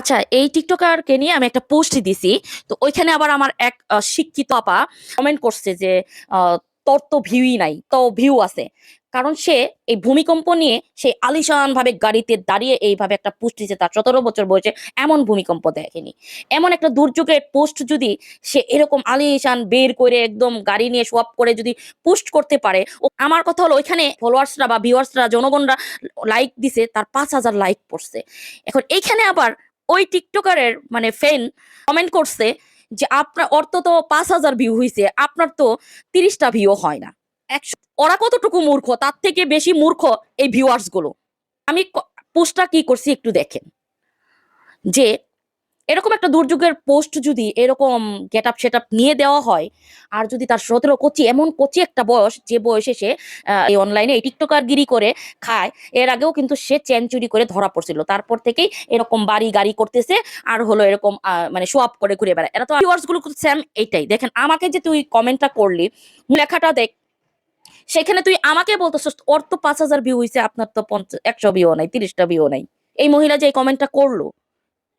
আচ্ছা এই টিকটকারকে নিয়ে আমি একটা পোস্ট দিছি। তো ওইখানে আবার আমার এক শিক্ষিত আপা কমেন্ট করছে যে তোর তো ভিউই নাই, তো ভিউ আছে। কারণ সে এই ভূমিকম্প নিয়ে সেই আলিশান ভাবে গাড়িতে দাঁড়িয়ে এইভাবে একটা পোস্ট দিচ্ছে তার সতেরো বছর বয়সে এমন ভূমিকম্প দেখেনি। এমন একটা দুর্যোগের পোস্ট যদি সে এরকম আলিশান বের করে একদম গাড়ি নিয়ে সোয়াপ করে যদি পোস্ট করতে পারে, ও, আমার কথা হলো ওইখানে ফলোয়ার্সরা বা ভিউয়ার্সরা জনগণরা লাইক দিছে, তার পাঁচ হাজার লাইক পড়ছে এখন এইখানে আবার ওই টিকটকারের মানে ফ্যান কমেন্ট করছে যে আপনার অর্থ তো পাঁচ হাজার ভিউ হয়েছে আপনার তো তিরিশটা ভিউ হয় না। একশো ওরা কতটুকু মূর্খ তার থেকে বেশি মূর্খ এই ভিউয়ার্সগুলো। আমি পোস্টটা কি করছি একটু দেখেন। যে এরকম একটা দুর্যোগের পোস্ট যদি এরকম গেট আপ সেট আপ নিয়ে দেওয়া হয়, আর যদি তার সতেরো কচি, এমন কচি একটা বয়স, যে বয়সে সে এই অনলাইনে এই টিকটকার গিরি করে খায়, এর আগেও কিন্তু সে চেন চুরি করে ধরা পড়ছিল। তারপর থেকেই এরকম বাড়ি গাড়ি করতেছে, আর হলো এরকম মানে শো আপ করে ঘুরে বেড়ায়। এরা তো ভিউয়ার্সগুলো সেম এইটাই দেখেন, আমাকে যে তুই কমেন্টটা করলি, লেখাটা দেখ, সেখানে তুই আমাকে বলতেছিস, ওর তো পাঁচ হাজার ভিউ হয়েছে আপনার তো পঞ্চাশ, একশো ভিউ নাই, তিরিশটা ভিউ নাই। এই মহিলা যে এই কমেন্টটা করল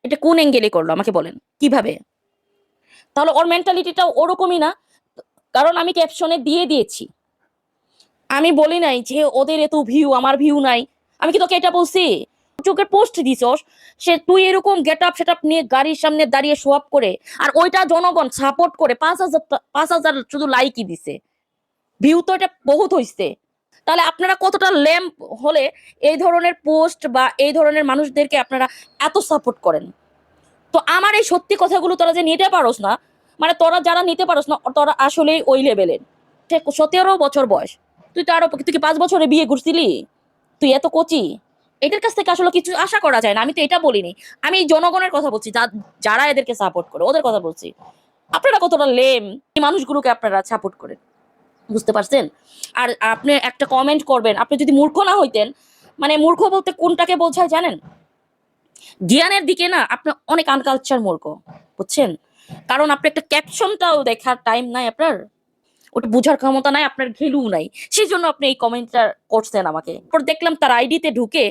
এটা কোন অ্যাঙ্গেলে করল? আমাকে বলেন। কীভাবে? তাহলে ওর মেন্টালিটিটা ওরকমই না। কারণ আমি ক্যাপশনে দিয়ে দিয়েছি। আমি বলি নাই যে ওদের এত ভিউ আমার ভিউ নাই। আমি কি তোকে এটা বলছি? চোখের পোস্ট দিছস, সে তুই এরকম গেট আপ সেট আপ নিয়ে গাড়ির সামনে দাঁড়িয়ে শো আপ করে, আর ওইটা জনগণ সাপোর্ট করে পাঁচ হাজার পাঁচ হাজার শুধু লাইকই দিছে। ভিউ তো এটা বহুত হইছে। তাহলে আপনারা কতটা ল্যাম্প হলে এই ধরনের পোস্ট বা এই ধরনের মানুষদেরকে আপনারা এত সাপোর্ট করেন? তো আমার এই সত্যি কথাগুলো তোরা যে নিতে পারোস না মানে তোরা যারা নিতে পারোস না, তোরা আসলেই ওই লেভেলের সতেরো বছর বয়স। তুই তো আরও, তুই কি পাঁচ বছরে বিয়ে করছিলি? তুই এত কচি? এদের কাছ থেকে আসলে কিছু আশা করা যায় না, আমি তো এটা বলিনি। আমি জনগণের কথা বলছি যারা এদেরকে সাপোর্ট করে, ওদের কথা বলছি। আপনারা কতটা লেম এই মানুষগুলোকে আপনারা সাপোর্ট করেন। বুঝতে পারছেন? আর আপনি একটা কমেন্ট করবেন, আপনি যদি মূর্খ না হইতেন মানে মূর্খ বলতে কোনটাকে বোঝায় জানেন? জ্ঞানের দিকে না, আপনি অনেক আনকালচার মূর্খ, বুঝছেন? কারণ আপনি একটা ক্যাপশনটাও দেখার টাইম নাই আপনার। ওটা বোঝার ক্ষমতা নাই, আপনার ঘেলু নাই। সেই জন্য আপনি এই কমেন্টটা করছেন আমাকে। পর দেখলাম তার আইডিতে ঢুকে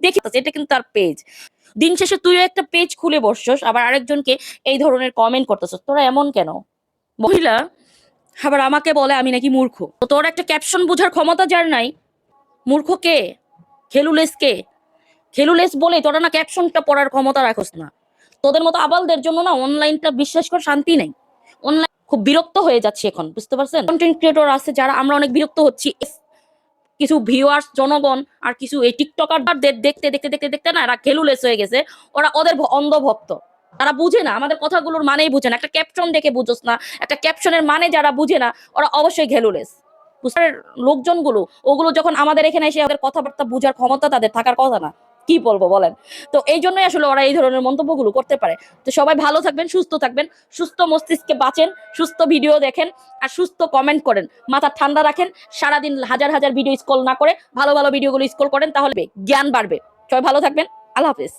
দেখি এটা কিন্তু তার পেজ দিন শেষে তুইও একটা পেজ খুলে বসছস, আবার আরেকজনকে এই ধরনের কমেন্ট করতেছস। তোরা এমন কেন? মহিলা আবার আমাকে বলে আমি নাকি মূর্খ। তোর একটা ক্যাপশন বোঝার ক্ষমতা যার নাই, মূর্খ কে? খেলুলেস কে? খেলুলেস বলে তোরা না ক্যাপশনটা পড়ার ক্ষমতা রাখোস না। তোদের মতো আবালদের জন্য না অনলাইনটা বিশ্বাস কর শান্তি নাই। অনলাইন খুব বিরক্ত হয়ে যাচ্ছে এখন, বুঝতে পারছেন? কন্টেন্ট ক্রিয়েটর আছে যারা আমরা অনেক বিরক্ত হচ্ছি। কিছু ভিউয়ার্স জনগণ আর কিছু এই টিকটকারদের দেখতে দেখতে দেখতে দেখতে না এরা খেলুলেস হয়ে গেছে। ওরা ওদের অন্ধভক্ত। তারা বুঝে না, আমাদের কথাগুলোর মানেই বুঝে না। একটা ক্যাপশন দেখে বুঝোস না, একটা ক্যাপশনের মানে যারা বুঝে না, ওরা অবশ্যই ঘেলুলেস। বুঝতে লোকজনগুলো, ওগুলো যখন আমাদের এখানে এসে ওদের কথাবার্তা বুঝার ক্ষমতা তাদের থাকার কথা না। কি বলব বলেন? তো এই জন্যই আসলে ওরা এই ধরনের মন্তব্যগুলো করতে পারে। তো সবাই ভালো থাকবেন, সুস্থ থাকবেন, সুস্থ মস্তিষ্কে বাঁচেন, সুস্থ ভিডিও দেখেন, আর সুস্থ কমেন্ট করেন। মাথা ঠান্ডা রাখেন, সারাদিন হাজার হাজার ভিডিও স্কল না করে ভালো ভালো ভিডিওগুলো স্কল করেন, তাহলে জ্ঞান বাড়বে। সবাই ভালো থাকবেন, আল্লাহ হাফিজ।